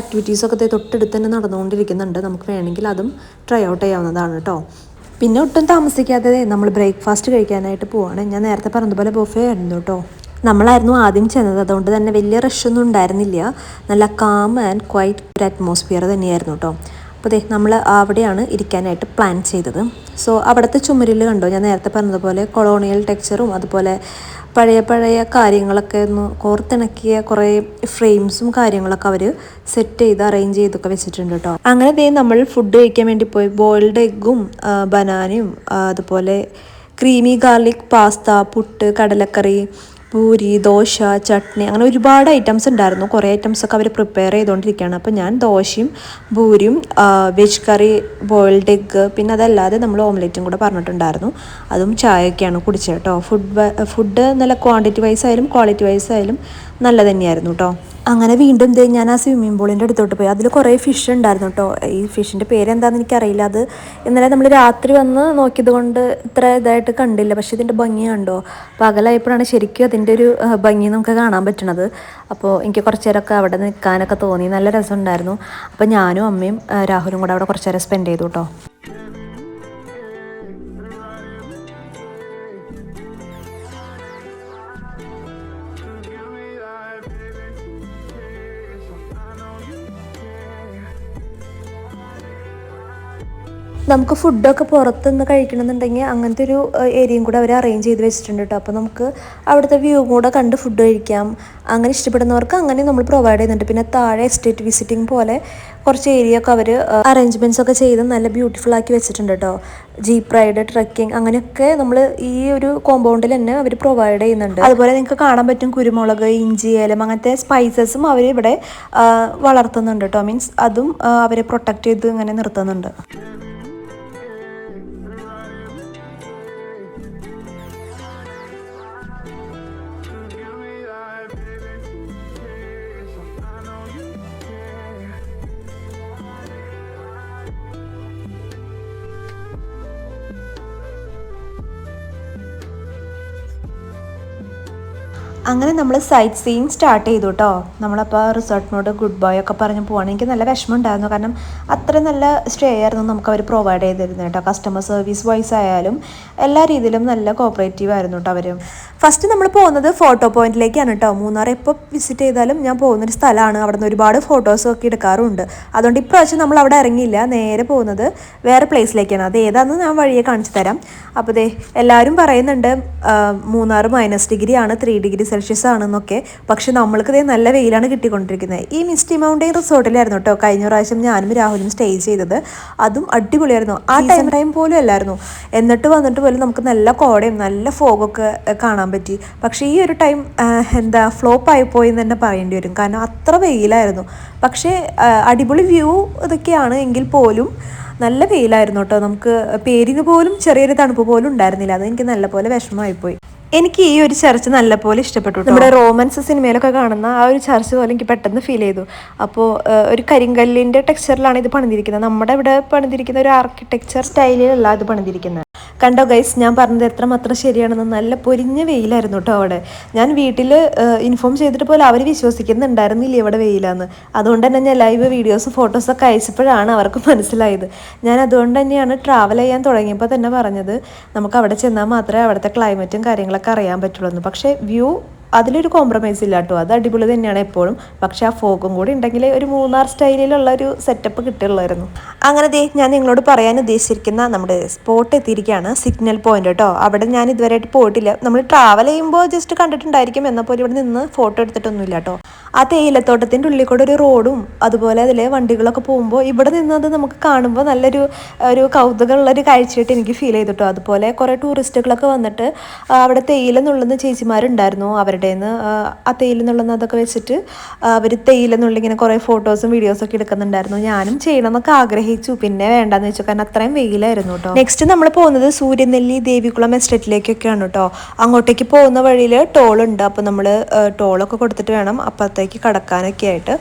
Speaker 1: ആക്ടിവിറ്റീസൊക്കെ തൊട്ടടുത്ത് തന്നെ നടന്നുകൊണ്ടിരിക്കുന്നുണ്ട്. നമുക്ക് വേണമെങ്കിൽ അതും ട്രൈ ഔട്ട് ചെയ്യാവുന്നതാണ് കേട്ടോ പിന്നെ ഒട്ടും താമസിക്കാതെ നമ്മൾ ബ്രേക്ക്ഫാസ്റ്റ് കഴിക്കാനായിട്ട് പോവാണ്. ഞാൻ നേരത്തെ പറഞ്ഞതുപോലെ ബൊഫേ ആയിരുന്നു കേട്ടോ നമ്മളായിരുന്നു ആദ്യം ചെന്നത്. അതുകൊണ്ട് തന്നെ വലിയ റഷൊന്നും ഉണ്ടായിരുന്നില്ല. നല്ല കാം ആൻഡ് ക്വൈറ്റ് ഒരു അറ്റ്മോസ്ഫിയർ തന്നെയായിരുന്നു കേട്ടോ അപ്പോൾ ദേ നമ്മൾ അവിടെയാണ് ഇരിക്കാനായിട്ട് പ്ലാൻ ചെയ്തത്. സോ അവിടുത്തെ ചുമരിൽ കണ്ടോ? ഞാൻ നേരത്തെ പറഞ്ഞതുപോലെ കൊളോണിയൽ ടെക്സ്ചറും അതുപോലെ പഴയ പഴയ കാര്യങ്ങളൊക്കെ ഒന്ന് കോർത്തിണക്കിയ കുറേ ഫ്രെയിംസും കാര്യങ്ങളൊക്കെ അവർ സെറ്റ് ചെയ്ത് അറേഞ്ച് ചെയ്തൊക്കെ വെച്ചിട്ടുണ്ട് കേട്ടോ അങ്ങനെ ദേ നമ്മൾ ഫുഡ് കഴിക്കാൻ വേണ്ടി പോയി ബോയിൽഡ് എഗ്ഗും ബനാനയും അതുപോലെ ക്രീമി ഗാർലിക് പാസ്ത പുട്ട് കടലക്കറി പൂരി ദോശ ചട്നി അങ്ങനെ ഒരുപാട് ഐറ്റംസ് ഉണ്ടായിരുന്നു. കുറേ ഐറ്റംസ് ഒക്കെ അവർ പ്രിപ്പയർ ചെയ്തുകൊണ്ടിരിക്കുകയാണ് അപ്പോൾ ഞാൻ ദോശയും പൂരിയും വെജ് കറി ബോയിൽഡ് എഗ്ഗ് പിന്നെ അതല്ലാതെ നമ്മൾ ഓംലെറ്റും കൂടെ പറഞ്ഞിട്ടുണ്ടായിരുന്നു. അതും ചായയൊക്കെയാണ് കുടിച്ചത് കേട്ടോ. ഫുഡ് ഫുഡ് നല്ല ക്വാണ്ടിറ്റി വൈസ് ആയാലും ക്വാളിറ്റി വൈസ് ആയാലും നല്ല തന്നെയായിരുന്നു കേട്ടോ അങ്ങനെ വീണ്ടും ദേ ഞാൻ ആ സ്വിമ്മിംഗ് പൂളിന്റെ അടുത്തോട്ട് പോയി. അതിൽ കുറേ ഫിഷ് ഉണ്ടായിരുന്നു കേട്ടോ ഈ ഫിഷിന്റെ പേരെന്താണെന്ന് എനിക്കറിയില്ല. അത് ഇന്നലെ നമ്മൾ രാത്രി വന്ന് നോക്കിയത് കൊണ്ട് ഇത്ര ഇതായിട്ട് കണ്ടില്ല. പക്ഷേ ഇതിന്റെ ഭംഗി കണ്ടോ? പകലായപ്പോഴാണ് ശരിക്കും അതിന്റെ ഒരു ഭംഗി നമുക്ക് കാണാൻ പറ്റണത്. അപ്പോൾ എനിക്ക് കുറച്ച് നേരമൊക്കെ അവിടെ നിൽക്കാനൊക്കെ തോന്നി. നല്ല രസമുണ്ടായിരുന്നു. അപ്പോൾ ഞാനും അമ്മയും രാഹുലും കൂടെ അവിടെ കുറച്ച് നേരം സ്പെൻഡ് ചെയ്തു കേട്ടോ നമുക്ക് ഫുഡൊക്കെ പുറത്തുനിന്ന് കഴിക്കണമെന്നുണ്ടെങ്കിൽ അങ്ങനത്തെ ഒരു ഏരിയയും കൂടെ അവർ അറേഞ്ച് ചെയ്ത് വെച്ചിട്ടുണ്ട് കേട്ടോ അപ്പോൾ നമുക്ക് അവിടുത്തെ വ്യൂ കൂടെ കണ്ട് ഫുഡ് കഴിക്കാം. അങ്ങനെ ഇഷ്ടപ്പെടുന്നവർക്ക് അങ്ങനെ നമ്മൾ പ്രൊവൈഡ് ചെയ്യുന്നുണ്ട്. പിന്നെ താഴെ എസ്റ്റേറ്റ് വിസിറ്റിംഗ് പോലെ കുറച്ച് ഏരിയ ഒക്കെ അവർ അറേഞ്ച്മെന്റ്സ് ഒക്കെ ചെയ്ത് നല്ല ബ്യൂട്ടിഫുൾ ആക്കി വെച്ചിട്ടുണ്ട് കേട്ടോ ജീപ്പ് റൈഡ് ട്രക്കിംഗ് അങ്ങനെയൊക്കെ നമ്മൾ ഈ ഒരു കോമ്പൗണ്ടിൽ തന്നെ അവർ പ്രൊവൈഡ് ചെയ്യുന്നുണ്ട്. അതുപോലെ നിങ്ങൾക്ക് കാണാൻ പറ്റും കുരുമുളക് ഇഞ്ചി ഏലം അങ്ങനത്തെ സ്പൈസസും അവർ ഇവിടെ വളർത്തുന്നുണ്ട് കേട്ടോ മീൻസ് അതും അവരെ പ്രൊട്ടക്റ്റ് ചെയ്ത് ഇങ്ങനെ നിർത്തുന്നുണ്ട്. അങ്ങനെ നമ്മൾ സൈറ്റ് സീയിങ് സ്റ്റാർട്ട് ചെയ്തു കേട്ടോ നമ്മളപ്പോൾ റിസോർട്ടിനോട് ഗുഡ് ബൈ ഒക്കെ പറഞ്ഞ് പോവാണ്. എനിക്ക് നല്ല വിഷമം ഉണ്ടായിരുന്നു കാരണം അത്ര നല്ല സ്റ്റേ ആയിരുന്നു നമുക്ക് അവർ പ്രൊവൈഡ് ചെയ്തിരുന്നത് കേട്ടോ കസ്റ്റമർ സർവീസ് വൈസ് ആയാലും എല്ലാ രീതിയിലും നല്ല കോപ്പറേറ്റീവ് ആയിരുന്നു കേട്ടോ അവർ ഫസ്റ്റ് നമ്മൾ പോകുന്നത് ഫോട്ടോ പോയിന്റിലേക്കാണ് കേട്ടോ മൂന്നാർ എപ്പോൾ വിസിറ്റ് ചെയ്താലും ഞാൻ പോകുന്നൊരു സ്ഥലമാണ്. അവിടെ നിന്ന് ഒരുപാട് ഫോട്ടോസും ഒക്കെ എടുക്കാറുണ്ട്. അതുകൊണ്ട് ഇപ്രാവശ്യം നമ്മൾ അവിടെ ഇറങ്ങിയില്ല. നേരെ പോകുന്നത് വേറെ പ്ലേസിലേക്കാണ് അത് ഏതാണെന്ന് ഞാൻ വഴിയെ കാണിച്ചു തരാം. അപ്പോൾ ദേ എല്ലാവരും പറയുന്നുണ്ട് മൂന്നാർ മൈനസ് ഡിഗ്രി ആണ് ത്രീ ഡിഗ്രി സെൽഷ്യസ് ആണെന്നൊക്കെ. പക്ഷെ നമ്മൾക്ക് ഇതേ നല്ല വെയിലാണ് കിട്ടിക്കൊണ്ടിരിക്കുന്നത്. ഈ മിസ്റ്റി മൗണ്ടെയിൻ റിസോർട്ടിലായിരുന്നു കേട്ടോ കഴിഞ്ഞ പ്രാവശ്യം ഞാനും രാഹുലും സ്റ്റേ ചെയ്തത്. അതും അടിപൊളിയായിരുന്നു. ആ ടൈം ടൈം പോലും അല്ലായിരുന്നു. എന്നിട്ട് വന്നിട്ട് പോലും നമുക്ക് നല്ല കോടയും നല്ല ഫോഗൊക്കെ കാണാൻ പറ്റി. പക്ഷേ ഈ ഒരു ടൈം എന്താ ഫ്ലോപ്പ് പോയി എന്ന് തന്നെ പറയേണ്ടി വരും. കാരണം അത്ര വെയിലായിരുന്നു. പക്ഷേ അടിപൊളി വ്യൂ ഇതൊക്കെയാണ് എങ്കിൽ പോലും നല്ല വെയിലായിരുന്നു കേട്ടോ നമുക്ക് പേരിന് പോലും ചെറിയൊരു തണുപ്പ് പോലും ഉണ്ടായിരുന്നില്ല. അത് എനിക്ക് നല്ലപോലെ വിഷമമായിപ്പോയി എനിക്ക് ഈ ഒരു ചർച്ച് നല്ലപോലെ ഇഷ്ടപ്പെട്ടു നമ്മുടെ റോമൻസ് സിനിമയിലൊക്കെ കാണുന്ന ആ ഒരു ചർച്ച് പോലെ എനിക്ക് പെട്ടെന്ന് ഫീൽ ചെയ്തു. അപ്പോൾ ഒരു കരിങ്കല്ലിന്റെ ടെക്സ്ചറിലാണ് ഇത് പണിതിരിക്കുന്നത്. നമ്മുടെ ഇവിടെ പണിതിരിക്കുന്ന ഒരു ആർക്കിടെക്ചർ സ്റ്റൈലിലല്ല ഇത് പണിതിരിക്കുന്നത്. കണ്ടോ ഗൈസ് ഞാൻ പറഞ്ഞത് എത്രമാത്രം ശരിയാണെന്ന് നല്ല പൊരിഞ്ഞ വെയിലായിരുന്നു കേട്ടോ അവിടെ. ഞാൻ വീട്ടിൽ ഇൻഫോം ചെയ്തിട്ട് പോലും അവർ വിശ്വസിക്കുന്നുണ്ടായിരുന്നില്ല ഇവിടെ വെയിലാന്ന്. അതുകൊണ്ട് തന്നെ ഞാൻ ലൈവ് വീഡിയോസ് ഫോട്ടോസൊക്കെ അയച്ചപ്പോഴാണ് അവർക്ക് മനസ്സിലായത്. ഞാൻ അതുകൊണ്ട് തന്നെയാണ് ട്രാവൽ ചെയ്യാൻ തുടങ്ങിയപ്പോൾ തന്നെ പറഞ്ഞത് നമുക്ക് അവിടെ ചെന്നാൽ മാത്രമേ അവിടുത്തെ ക്ലൈമറ്റും കാര്യങ്ങളൊക്കെ അറിയാൻ പറ്റുള്ളൂ പക്ഷേ വ്യൂ അതിലൊരു കോംപ്രമൈസ് ഇല്ല കേട്ടോ അത് അടിപൊളി തന്നെയാണ് എപ്പോഴും. പക്ഷെ ആ ഫോക്കും കൂടി ഉണ്ടെങ്കിൽ ഒരു മൂന്നാർ സ്റ്റൈലിലുള്ള ഒരു സെറ്റപ്പ് കിട്ടുള്ളായിരുന്നു അങ്ങനെ ദേ ഞാൻ നിങ്ങളോട് പറയാൻ ഉദ്ദേശിച്ചിരിക്കുന്ന നമ്മുടെ സ്പോട്ട് എത്തിയിരിക്കുകയാണ് സിഗ്നൽ പോയിന്റ് കേട്ടോ അവിടെ ഞാൻ ഇതുവരെയായിട്ട് പോയിട്ടില്ല. നമ്മൾ ട്രാവൽ ചെയ്യുമ്പോൾ ജസ്റ്റ് കണ്ടിട്ടുണ്ടായിരിക്കും. എന്നാൽ ഇവിടെ നിന്ന് ഫോട്ടോ എടുത്തിട്ടൊന്നുമില്ല കേട്ടോ ആ തേയിലത്തോട്ടത്തിന്റെ ഉള്ളിൽ കൂടെ ഒരു റോഡും അതുപോലെ അതിലെ വണ്ടികളൊക്കെ പോകുമ്പോൾ ഇവിടെ നിന്നത് നമുക്ക് കാണുമ്പോൾ നല്ലൊരു ഒരു കൗതുകമുള്ളൊരു കാഴ്ചയായിട്ട് എനിക്ക് ഫീൽ ചെയ്തിട്ടോ. അതുപോലെ കുറേ ടൂറിസ്റ്റുകളൊക്കെ വന്നിട്ട് അവിടെ തേയില നുള്ളുന്ന ചേച്ചിമാരുണ്ടായിരുന്നു. അവരുടെ നിന്ന് ആ തേയില നുള്ളുന്ന അതൊക്കെ വെച്ചിട്ട് അവർ തേയില നുള്ളി ഇങ്ങനെ കുറേ ഫോട്ടോസും വീഡിയോസും ഒക്കെ എടുക്കുന്നുണ്ടായിരുന്നു. ഞാനും ചെയ്യണം എന്നൊക്കെ ആഗ്രഹിച്ചു. പിന്നെ വേണ്ടെന്ന് വെച്ചു. കാരണം അത്രയും വെയിലായിരുന്നു കേട്ടോ നെക്സ്റ്റ് നമ്മൾ പോകുന്നത് സൂര്യനെല്ലി ദേവികുളം എസ്റ്റേറ്റിലേക്കൊക്കെയാണ് കേട്ടോ അങ്ങോട്ടേക്ക് പോകുന്ന വഴിയിൽ ടോളുണ്ട്. അപ്പോൾ നമ്മൾ ടോളൊക്കെ കൊടുത്തിട്ട് വേണം. അപ്പുറത്തേക്ക് കടക്കാനൊക്കെ ആയിട്ട്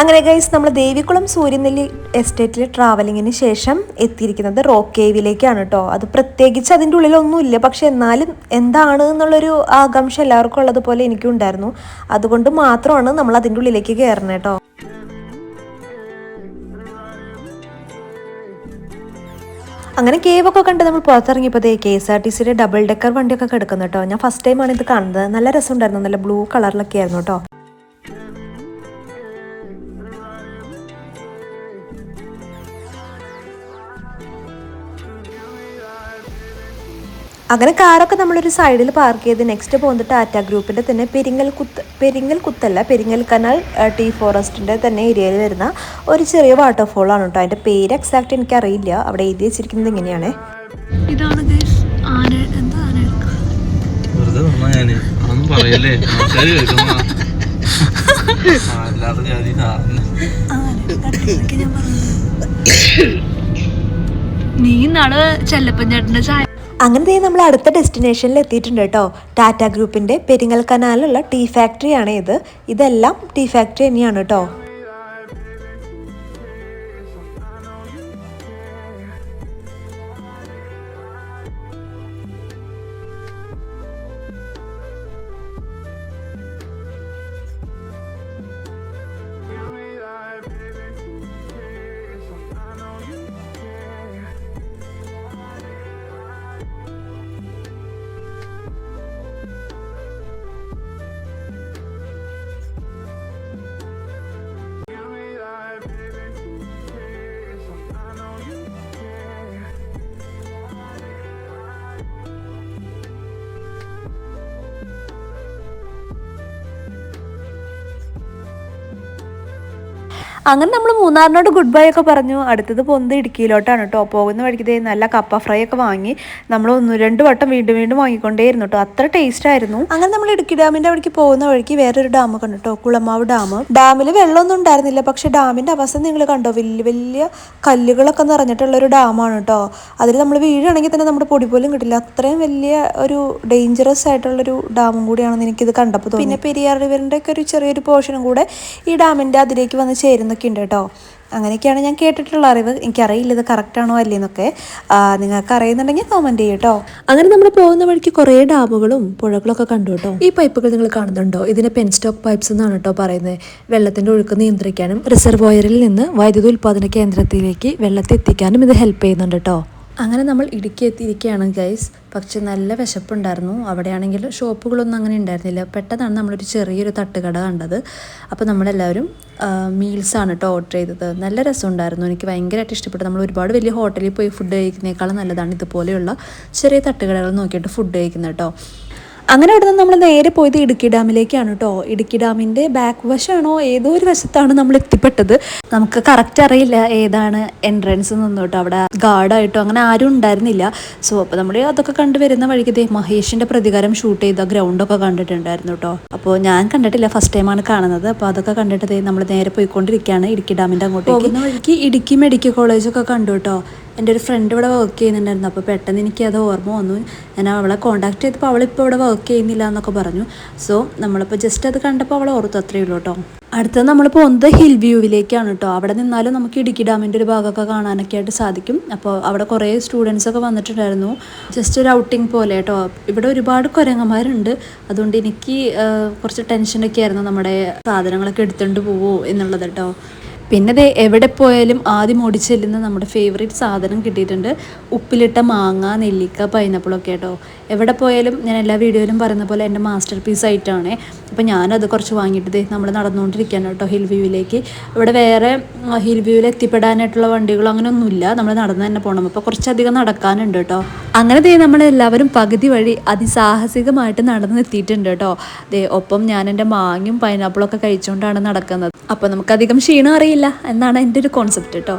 Speaker 1: അങ്ങനെ ഗൈസ് നമ്മൾ ദേവികുളം സൂര്യനെല്ലി എസ്റ്റേറ്റിൽ ട്രാവലിങ്ങിന് ശേഷം എത്തിയിരിക്കുന്നത് റോക്ക് കേവിലേക്കാണ് കേട്ടോ അത് പ്രത്യേകിച്ച് അതിന്റെ ഉള്ളിലൊന്നുമില്ല. പക്ഷെ എന്നാലും എന്താണ് എന്നുള്ളൊരു ആകാംക്ഷ എല്ലാവർക്കും ഉള്ളതുപോലെ എനിക്കും ഉണ്ടായിരുന്നു. അതുകൊണ്ട് മാത്രമാണ് നമ്മൾ അതിന്റെ ഉള്ളിലേക്ക് കയറുന്നത് കേട്ടോ അങ്ങനെ കേവൊക്കെ കണ്ട് നമ്മൾ പുറത്തിറങ്ങിയപ്പോൾ കെ എസ് ആർ ടി സിയുടെ ഡബിൾ ഡെക്കർ വണ്ടിയൊക്കെ കിടക്കുന്നു കേട്ടോ ഞാൻ ഫസ്റ്റ് ടൈമാണ് ഇത് കാണുന്നത്. നല്ല രസമുണ്ടായിരുന്നു. നല്ല ബ്ലൂ കളറിലൊക്കെ ആയിരുന്നു കേട്ടോ അങ്ങനെ കാറൊക്കെ നമ്മളൊരു സൈഡിൽ പാർക്ക് ചെയ്ത് നെക്സ്റ്റ് പോകുന്നത് ടാറ്റ ഗ്രൂപ്പിന്റെ തന്നെ പെരിങ്ങൽ കുത്ത് പെരിങ്ങൽ കുത്തല്ല പെരിങ്ങൽ കനാൽ ടീ ഫോറസ്റ്റിന്റെ തന്നെ ഏരിയയിൽ വരുന്ന ഒരു ചെറിയ വാട്ടർഫോളാണ് കേട്ടോ അതിന്റെ പേര് എക്സാക്റ്റ് എനിക്കറിയില്ല. അവിടെ എഴുതി വെച്ചിരിക്കുന്നത് ഇങ്ങനെയാണ്.
Speaker 3: ഇതാണ് ഗൈസ് ആന എന്താ ആന? നീ നാളെ ചെല്ലപ്പൻ ചേട്ടന്റെ ചായ
Speaker 1: അങ്ങനെ നമ്മൾ അടുത്ത ഡെസ്റ്റിനേഷനിൽ എത്തിയിട്ടുണ്ട് കേട്ടോ. ടാറ്റ ഗ്രൂപ്പിന്റെ പെരിങ്ങൽ ടീ ഫാക്ടറിയാണ് ഇത് ഇതെല്ലാം ടീ ഫാക്ടറി തന്നെയാണ് കേട്ടോ. അങ്ങനെ നമ്മൾ മൂന്നാറിനോട് ഗുഡ് ബൈ ഒക്കെ പറഞ്ഞു. അടുത്തത് പൊന്ത് ഇടുക്കിയിലോട്ടാണ് കേട്ടോ പോകുന്ന വഴിക്ക് നല്ല കപ്പ ഫ്രൈ ഒക്കെ വാങ്ങി നമ്മൾ ഒന്ന് രണ്ട് വട്ടം വീണ്ടും വീണ്ടും വാങ്ങിക്കൊണ്ടേയിരുന്നു കേട്ടോ അത്ര ടേസ്റ്റ് ആയിരുന്നു. അങ്ങനെ നമ്മൾ ഇടുക്കി ഡാമിന്റെ അവിടേക്ക് പോകുന്ന വഴിക്ക് വേറൊരു ഡാം കണ്ടു കേട്ടോ കുളമാവ് ഡാം ഡാമിൽ വെള്ളമൊന്നും ഉണ്ടായിരുന്നില്ല. പക്ഷെ ഡാമിന്റെ അവസ്ഥ നിങ്ങൾ കണ്ടോ? വലിയ വലിയ കല്ലുകളൊക്കെ നിറഞ്ഞിട്ടുള്ള ഒരു ഡാമാണ് കേട്ടോ അതിൽ നമ്മൾ വീഴുകയാണെങ്കിൽ തന്നെ നമ്മുടെ പൊടി പോലും കിട്ടില്ല. അത്രയും വലിയ ഒരു ഡേഞ്ചറസ് ആയിട്ടുള്ളൊരു ഡാമും കൂടിയാണെന്ന് എനിക്കിത് കണ്ടപ്പോൾ പിന്നെ പെരിയാർ റിവറിന്റെ ഒക്കെ ഒരു ചെറിയൊരു പോർഷനും കൂടെ ഈ ഡാമിന്റെ അതിലേക്ക് വന്ന് ചേരുന്നൊക്കെ ഉണ്ട് കേട്ടോ. അങ്ങനെയൊക്കെയാണ് ഞാൻ കേട്ടിട്ടുള്ള അറിവ്. എനിക്കറിയില്ല ഇത് കറക്റ്റ് ആണോ അല്ലേന്നൊക്കെ. നിങ്ങൾക്ക് അറിയുന്നുണ്ടെങ്കിൽ കമന്റ് ചെയ്യും കേട്ടോ.
Speaker 3: അങ്ങനെ നമ്മൾ പോകുന്ന വഴിക്ക് കുറേ ഡാമുകളും പുഴകളൊക്കെ കണ്ടു കേട്ടോ. ഈ പൈപ്പുകൾ നിങ്ങൾ കാണുന്നുണ്ടോ? ഇതിനെ പെൻ സ്റ്റോക്ക് പൈപ്സ് എന്നാണ് കേട്ടോ പറയുന്നത്. വെള്ളത്തിന്റെ ഒഴുക്ക് നിയന്ത്രിക്കാനും റിസർവോയറിൽ നിന്ന് വൈദ്യുതി ഉൽപ്പാദന കേന്ദ്രത്തിലേക്ക് വെള്ളത്തെ എത്തിക്കാനും ഇത് ഹെൽപ്പ് ചെയ്യുന്നുണ്ട് കേട്ടോ. അങ്ങനെ നമ്മൾ ഇടുക്കി എത്തിയിരിക്കുകയാണ് ഗൈസ് പക്ഷെ നല്ല വിശപ്പുണ്ടായിരുന്നു. അവിടെയാണെങ്കിൽ ഷോപ്പുകളൊന്നും അങ്ങനെ ഉണ്ടായിരുന്നില്ല. പെട്ടെന്നാണ് നമ്മളൊരു ചെറിയൊരു തട്ടുകട കണ്ടത്. അപ്പോൾ നമ്മളെല്ലാവരും മീൽസാണ് കേട്ടോ ഓർഡർ ചെയ്തത്. നല്ല രസമുണ്ടായിരുന്നു. എനിക്ക് ഭയങ്കരമായിട്ട് ഇഷ്ടപ്പെട്ടു. നമ്മൾ ഒരുപാട് വലിയ ഹോട്ടലിൽ പോയി ഫുഡ് കഴിക്കുന്നേക്കാളും നല്ലതാണ് ഇതുപോലെയുള്ള ചെറിയ തട്ടുകടകൾ നോക്കിയിട്ട് ഫുഡ് കഴിക്കുന്നത് കേട്ടോ അങ്ങനെ അവിടെ നിന്ന് നമ്മൾ നേരെ പോയത് ഇടുക്കി ഡാമിലേക്കാണ് കേട്ടോ ഇടുക്കി ഡാമിന്റെ ബാക്ക് വശമാണോ ഏതോ ഒരു വശത്താണ് നമ്മൾ എത്തിപ്പെട്ടത്. നമുക്ക് കറക്റ്റ് അറിയില്ല ഏതാണ് എൻട്രൻസ് നിന്നു കേട്ടോ അവിടെ ഗാർഡായിട്ടോ അങ്ങനെ ആരും ഉണ്ടായിരുന്നില്ല. സോ അപ്പോൾ നമ്മൾ അതൊക്കെ കണ്ടു വരുന്ന വഴിക്ക് മഹേഷിന്റെ പ്രതികാരം ഷൂട്ട് ചെയ്ത ഗ്രൗണ്ടൊക്കെ കണ്ടിട്ടുണ്ടായിരുന്നു കേട്ടോ അപ്പോൾ ഞാൻ കണ്ടിട്ടില്ല ഫസ്റ്റ് ടൈമാണ് കാണുന്നത്. അപ്പോൾ അതൊക്കെ കണ്ടിട്ട് നമ്മൾ നേരെ പോയിക്കൊണ്ടിരിക്കുകയാണ് ഇടുക്കി ഡാമിന്റെ അങ്ങോട്ടേക്ക്. പോകുന്ന വഴിക്ക് ഇടുക്കി മെഡിക്കൽ കോളേജൊക്കെ കണ്ടു കേട്ടോ എന്റെ ഒരു ഫ്രണ്ട് ഇവിടെ വർക്ക് ചെയ്യുന്നുണ്ടായിരുന്നു. അപ്പോൾ പെട്ടെന്ന് എനിക്കത് ഓർമ്മ വന്നു. ഞാൻ അവളെ കോൺടാക്ട് ചെയ്തപ്പോൾ അവളിപ്പോൾ ഇവിടെ വർക്ക് ചെയ്യുന്നില്ല എന്നൊക്കെ പറഞ്ഞു. സോ നമ്മളിപ്പോൾ ജസ്റ്റ് അത് കണ്ടപ്പോൾ അവളെ ഓർത്തു അത്രയേ ഉള്ളൂ കേട്ടോ അടുത്തത് നമ്മൾ പോകുന്നത് ഹിൽ വ്യൂവിലേക്കാണ് കേട്ടോ അവിടെ നിന്നാലും നമുക്ക് ഇടുക്കി ഡാമിന്റെ ഒരു ഭാഗമൊക്കെ കാണാനൊക്കെ ആയിട്ട് സാധിക്കും. അപ്പോൾ അവിടെ കുറേ സ്റ്റുഡൻസൊക്കെ വന്നിട്ടുണ്ടായിരുന്നു. ജസ്റ്റ് ഒരു ഔട്ടിംഗ് പോലെ കേട്ടോ ഇവിടെ ഒരുപാട് കുരങ്ങന്മാരുണ്ട്. അതുകൊണ്ട് എനിക്ക് കുറച്ച് ടെൻഷനൊക്കെ ആയിരുന്നു നമ്മുടെ സാധനങ്ങളൊക്കെ എടുത്തുകൊണ്ട് പോവോ എന്നുള്ളത് കേട്ടോ പിന്നെ ദേ എവിടെ പോയാലും ആദ്യം ഓടിച്ചെല്ലുന്ന നമ്മുടെ ഫേവറേറ്റ് സാധനം കിട്ടിയിട്ടുണ്ട് ഉപ്പിലിട്ട മാങ്ങ നെല്ലിക്ക പൈനാപ്പിളൊക്കെ കേട്ടോ. എവിടെ പോയാലും ഞാൻ എല്ലാ വീഡിയോയിലും പറയുന്ന പോലെ എന്റെ മാസ്റ്റർ പീസ് ആയിട്ടാണ്. അപ്പോൾ ഞാനത് കുറച്ച് വാങ്ങിയിട്ട് നമ്മൾ നടന്നുകൊണ്ടിരിക്കുകയാണ് കേട്ടോ ഹിൽ വ്യൂവിലേക്ക് ഇവിടെ വേറെ ഹിൽ വ്യൂവിൽ എത്തിപ്പെടാനായിട്ടുള്ള വണ്ടികളോ അങ്ങനെയൊന്നുമില്ല. നമ്മൾ നടന്ന് തന്നെ പോകണം അപ്പോൾ കുറച്ചധികം നടക്കാനുണ്ട് കേട്ടോ. അങ്ങനെ ദേ നമ്മളെല്ലാവരും പകുതി വഴി അതിസാഹസികമായിട്ട് നടന്ന് എത്തിയിട്ടുണ്ട് കേട്ടോ. ദേ ഒപ്പം ഞാൻ എന്റെ മാങ്ങയും പൈനാപ്പിളൊക്കെ കഴിച്ചുകൊണ്ടാണ് നടക്കുന്നത്. അപ്പോൾ നമുക്കധികം ക്ഷീണം അറിയില്ല എന്നാണ് എന്റെ ഒരു കോൺസെപ്റ്റ് കേട്ടോ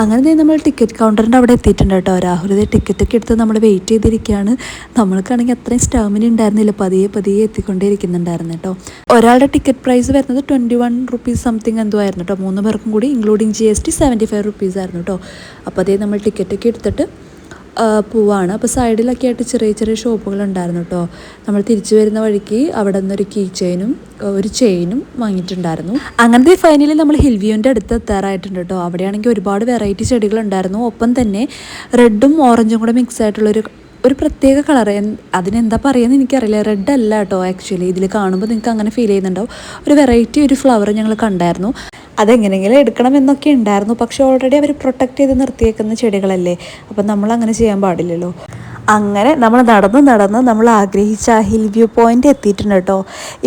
Speaker 3: അങ്ങനെ നമ്മൾ ടിക്കറ്റ് കൗണ്ടറിന്റെ അവിടെ എത്തിയിട്ടുണ്ട് കേട്ടോ. രാഹുൽ ദേ ടിക്കറ്റൊക്കെ എടുത്ത് നമ്മൾ വെയിറ്റ് ചെയ്തിരിക്കുകയാണ്. നമ്മൾക്കാണെങ്കിൽ അത്രയും സ്റ്റാമിന ഉണ്ടായിരുന്നില്ല. പതിയെ പതിയെ എത്തിക്കൊണ്ടേ ഇരിക്കുന്നുണ്ടായിരുന്നു കേട്ടോ. ഒരാളുടെ ടിക്കറ്റ് പ്രൈസ് വരുന്നത് ട്വന്റി വൺ റുപ്പീസ് സംതിങ് എന്തോ ആയിരുന്നു കേട്ടോ. മൂന്ന് പേർക്കും കൂടി including G S T seventy five rupees ആയിരുന്നു കേട്ടോ. അപ്പോൾ അതേ നമ്മൾ ടിക്കറ്റൊക്കെ എടുത്തിട്ട് പോവാണ്. അപ്പോൾ സൈഡിലൊക്കെ ആയിട്ട് ചെറിയ ചെറിയ ഷോപ്പുകൾ ഉണ്ടായിരുന്നു കേട്ടോ നമ്മൾ തിരിച്ചു വരുന്ന വഴിക്ക് അവിടെ നിന്നൊരു കീ ചെയിനും ഒരു ചെയിനും വാങ്ങിയിട്ടുണ്ടായിരുന്നു. അങ്ങനത്തെ ഫൈനലി നമ്മൾ ഹിൽവ്യൂവിന്റെ അടുത്ത് എത്താറായിട്ടുണ്ട് കേട്ടോ അവിടെയാണെങ്കിൽ ഒരുപാട് വെറൈറ്റി ചെടികൾ ഉണ്ടായിരുന്നു. ഒപ്പം തന്നെ റെഡും ഓറഞ്ചും കൂടെ മിക്സ് ആയിട്ടുള്ളൊരു ഒരു പ്രത്യേക കളർ അതിനെന്താ പറയുന്നത് എനിക്കറിയില്ല. റെഡ് അല്ല കേട്ടോ ആക്ച്വലി ഇതിൽ കാണുമ്പോൾ നിങ്ങൾക്ക് അങ്ങനെ ഫീൽ ചെയ്യുന്നുണ്ടാവും. ഒരു വെറൈറ്റി ഒരു ഫ്ലവർ ഞങ്ങൾ കണ്ടായിരുന്നു. അതെങ്ങനെയെങ്കിലും എടുക്കണം എന്നൊക്കെ ഉണ്ടായിരുന്നു. പക്ഷേ ഓൾറെഡി അവർ പ്രൊട്ടക്റ്റ് ചെയ്ത് നിർത്തിയേക്കുന്ന ചെടികളല്ലേ? അപ്പം നമ്മൾ അങ്ങനെ ചെയ്യാൻ പാടില്ലല്ലോ. അങ്ങനെ നമ്മൾ നടന്ന് നടന്ന് നമ്മൾ ആഗ്രഹിച്ച ആ ഹിൽ വ്യൂ പോയിന്റ് എത്തിയിട്ടുണ്ട് കേട്ടോ.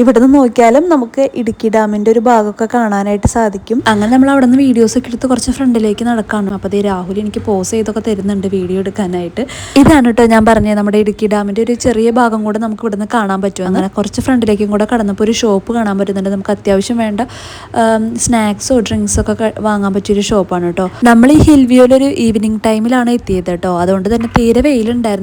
Speaker 3: ഇവിടുന്ന് നോക്കിയാലും നമുക്ക് ഇടുക്കി ഡാമിന്റെ ഒരു ഭാഗമൊക്കെ കാണാനായിട്ട് സാധിക്കും. അങ്ങനെ നമ്മൾ അവിടെ നിന്ന് വീഡിയോസ് ഒക്കെ എടുത്ത് കുറച്ച് ഫ്രണ്ടിലേക്ക് നടക്കാണ്. അപ്പോൾ അതേ രാഹുൽ എനിക്ക് പോസ് ചെയ്തൊക്കെ തരുന്നുണ്ട് വീഡിയോ എടുക്കാനായിട്ട്. ഇതാണ് കേട്ടോ ഞാൻ പറഞ്ഞത് നമ്മുടെ ഇടുക്കി ഡാമിന്റെ ഒരു ചെറിയ ഭാഗം കൂടെ നമുക്ക് ഇവിടുന്ന് കാണാൻ പറ്റും. അങ്ങനെ കുറച്ച് ഫ്രണ്ടിലേക്കും കൂടെ കടന്നപ്പോൾ ഒരു ഷോപ്പ് കാണാൻ പറ്റുന്നുണ്ട്. നമുക്ക് അത്യാവശ്യം വേണ്ട സ്നാക്സോ ഡ്രിങ്ക്സോ ഒക്കെ വാങ്ങാൻ പറ്റിയൊരു ഷോപ്പാണ് കേട്ടോ. നമ്മൾ ഈ ഹിൽ വ്യൂവിലൊരു ഈവനിങ് ടൈമിലാണ് എത്തിയത് കേട്ടോ. അതുകൊണ്ട് തന്നെ തീരെ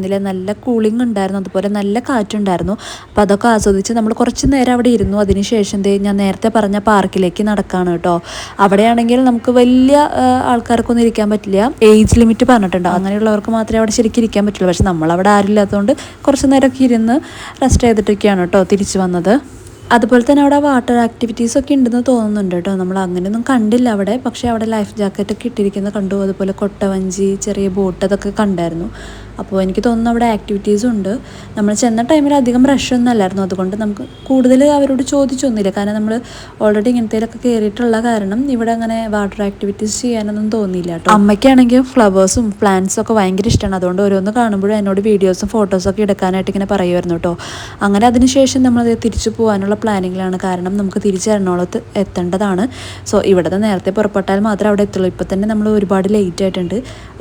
Speaker 3: വെയിലുണ്ടായിരുന്നില്ല നല്ല കൂളിംഗ് ഉണ്ടായിരുന്നു അതുപോലെ നല്ല കാറ്റുണ്ടായിരുന്നു. അപ്പോൾ അതൊക്കെ ആസ്വദിച്ച് നമ്മൾ കുറച്ച് നേരം അവിടെ ഇരുന്നു. അതിനുശേഷം ഞാൻ നേരത്തെ പറഞ്ഞ പാർക്കിലേക്ക് നടക്കാണ് കേട്ടോ. അവിടെയാണെങ്കിൽ നമുക്ക് വലിയ ആൾക്കാർക്കൊന്നും ഇരിക്കാൻ പറ്റില്ല. ഏജ് ലിമിറ്റ് പറഞ്ഞിട്ടുണ്ടോ. അങ്ങനെയുള്ളവർക്ക് മാത്രമേ അവിടെ ശരിക്കും ഇരിക്കാൻ പറ്റുള്ളൂ. പക്ഷെ നമ്മളവിടെ ആരില്ലാത്തതുകൊണ്ട് കുറച്ച് നേരമൊക്കെ ഇരുന്ന് റെസ്റ്റ് ചെയ്തിട്ടൊക്കെയാണ് കേട്ടോ തിരിച്ചു വന്നത്. അതുപോലെ തന്നെ അവിടെ വാട്ടർ ആക്ടിവിറ്റീസ് ഒക്കെ ഉണ്ടെന്ന് തോന്നുന്നുണ്ട് കേട്ടോ. നമ്മൾ അങ്ങനെയൊന്നും കണ്ടില്ല അവിടെ. പക്ഷേ അവിടെ ലൈഫ് ജാക്കറ്റ് ഒക്കെ ഇട്ടിരിക്കുന്നത് കണ്ടു. അതുപോലെ കൊട്ടവഞ്ചി ചെറിയ ബോട്ട് അതൊക്കെ കണ്ടായിരുന്നു. അപ്പോൾ എനിക്ക് തോന്നുന്നു അവിടെ ആക്ടിവിറ്റീസും ഉണ്ട്. നമ്മൾ ചെന്ന ടൈമിൽ അധികം റഷൊന്നും അല്ലായിരുന്നു. അതുകൊണ്ട് നമുക്ക് കൂടുതൽ അവരോട് ചോദിച്ചൊന്നുമില്ല. കാരണം നമ്മൾ ഓൾറെഡി ഇങ്ങനത്തേലൊക്കെ കയറിയിട്ടുള്ള കാരണം ഇവിടെ അങ്ങനെ വാട്ടർ ആക്ടിവിറ്റീസ് ചെയ്യാനൊന്നും തോന്നിയില്ല കേട്ടോ. അമ്മയ്ക്കാണെങ്കിൽ ഫ്ലവേഴ്സും പ്ലാന്റ്സും ഒക്കെ ഭയങ്കര ഇഷ്ടമാണ്. അതുകൊണ്ട് ഓരോന്ന് കാണുമ്പോഴും എന്നോട് വീഡിയോസും ഫോട്ടോസും ഒക്കെ എടുക്കാനായിട്ട് ഇങ്ങനെ പറയുമായിരുന്നു കേട്ടോ. അങ്ങനെ അതിനുശേഷം നമ്മളത് തിരിച്ചു പോകാനുള്ള പ്ലാനിങ്ങിലാണ് കാരണം നമുക്ക് തിരിച്ച് എറണാകുളത്ത് എത്തേണ്ടതാണ്. സോ ഇവിടെ നേരത്തെ പുറപ്പെട്ടാൽ മാത്രമേ അവിടെ എത്തുള്ളൂ. ഇപ്പം തന്നെ നമ്മൾ ഒരുപാട് ലേറ്റ് ആയിട്ടുണ്ട്.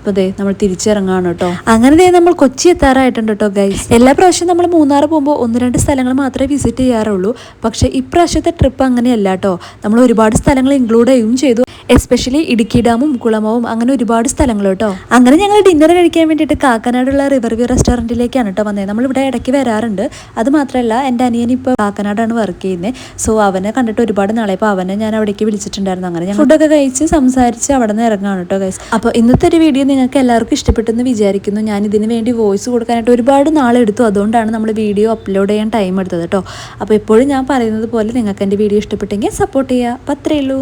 Speaker 3: അപ്പോൾ ദേ നമ്മൾ തിരിച്ചിറങ്ങാണ് കേട്ടോ. അങ്ങനെ ദേ നമ്മൾ കൊച്ചി എത്താറായിട്ടുണ്ട് കേട്ടോ ഗൈസ് എല്ലാ പ്രാവശ്യം നമ്മൾ മൂന്നാർ പോകുമ്പോൾ ഒന്ന് രണ്ട് സ്ഥലങ്ങൾ മാത്രമേ വിസിറ്റ് ചെയ്യാറുള്ളൂ. പക്ഷേ ഇപ്രാവശ്യത്തെ ട്രിപ്പ് അങ്ങനെയല്ല കേട്ടോ. നമ്മൾ ഒരുപാട് സ്ഥലങ്ങൾ ഇൻക്ലൂഡ് ചെയ്യുകയും ചെയ്തു. എസ്പെഷ്യലി ഇടുക്കി ഡാമും കുളമവും അങ്ങനെ ഒരുപാട് സ്ഥലങ്ങൾ കേട്ടോ. അങ്ങനെ ഞങ്ങൾ ഡിന്നർ കഴിക്കാൻ വേണ്ടിയിട്ട് കാക്കനാടുള്ള റിവർ വ്യൂ റെസ്റ്റോറന്റിലേക്കാണ് കേട്ടോ വന്നത് നമ്മളിവിടെ ഇടയ്ക്ക് വരാറുണ്ട്. അത് മാത്രമല്ല എന്റെ അനിയൻ ഇപ്പോൾ കാക്കനാടാണ് വർക്ക് ചെയ്യുന്നത് സോ അവനെ കണ്ടിട്ട് ഒരുപാട് നാളെ ഇപ്പോൾ അവനെ ഞാൻ അവിടേക്ക് വിളിച്ചിട്ടുണ്ടായിരുന്നു. അങ്ങനെ ഞാൻ ഫുഡൊക്കെ കഴിച്ച് സംസാരിച്ച് അവിടെ നിന്ന് ഇറങ്ങാണ് കേട്ടോ ഗൈസ് അപ്പോൾ ഇന്നത്തെ ഒരു വീഡിയോ നിങ്ങൾക്ക് എല്ലാവർക്കും ഇഷ്ടപ്പെട്ടെന്ന് വിചാരിക്കുന്നു. ഞാൻ ഇതിന് വേണ്ടി വോയിസ് കൊടുക്കാനായിട്ട് ഒരുപാട് നാളെടുത്തു. അതുകൊണ്ടാണ് നമ്മൾ വീഡിയോ അപ്ലോഡ് ചെയ്യാൻ ടൈം എടുത്തത് കേട്ടോ അപ്പോൾ എപ്പോഴും ഞാൻ പറയുന്നത് പോലെ നിങ്ങൾക്ക് എന്റെ വീഡിയോ ഇഷ്ടപ്പെട്ടെങ്കിൽ സപ്പോർട്ട് ചെയ്യുക. അപ്പോൾ അത്രയേ ഉള്ളൂ.